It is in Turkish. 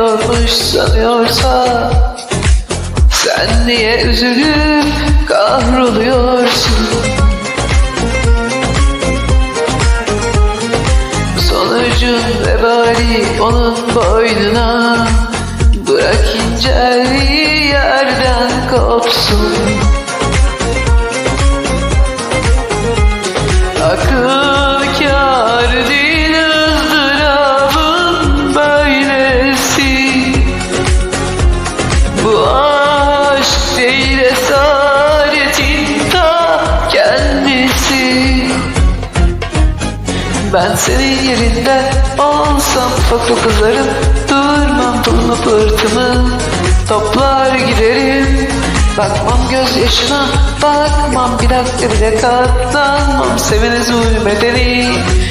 seviyormuş sanıyorsa Sen niye üzülüp kahroluyorsun? Sonucun vebali onun boynuna Bırak inceldiği yerden kopsun Ben senin yerinde olsam fakir kızarım Durmam pılımı pırtımı. Toplar giderim Bakmam gözyaşına Bakmam bir dakika bile katlanmam. Ezer geçerim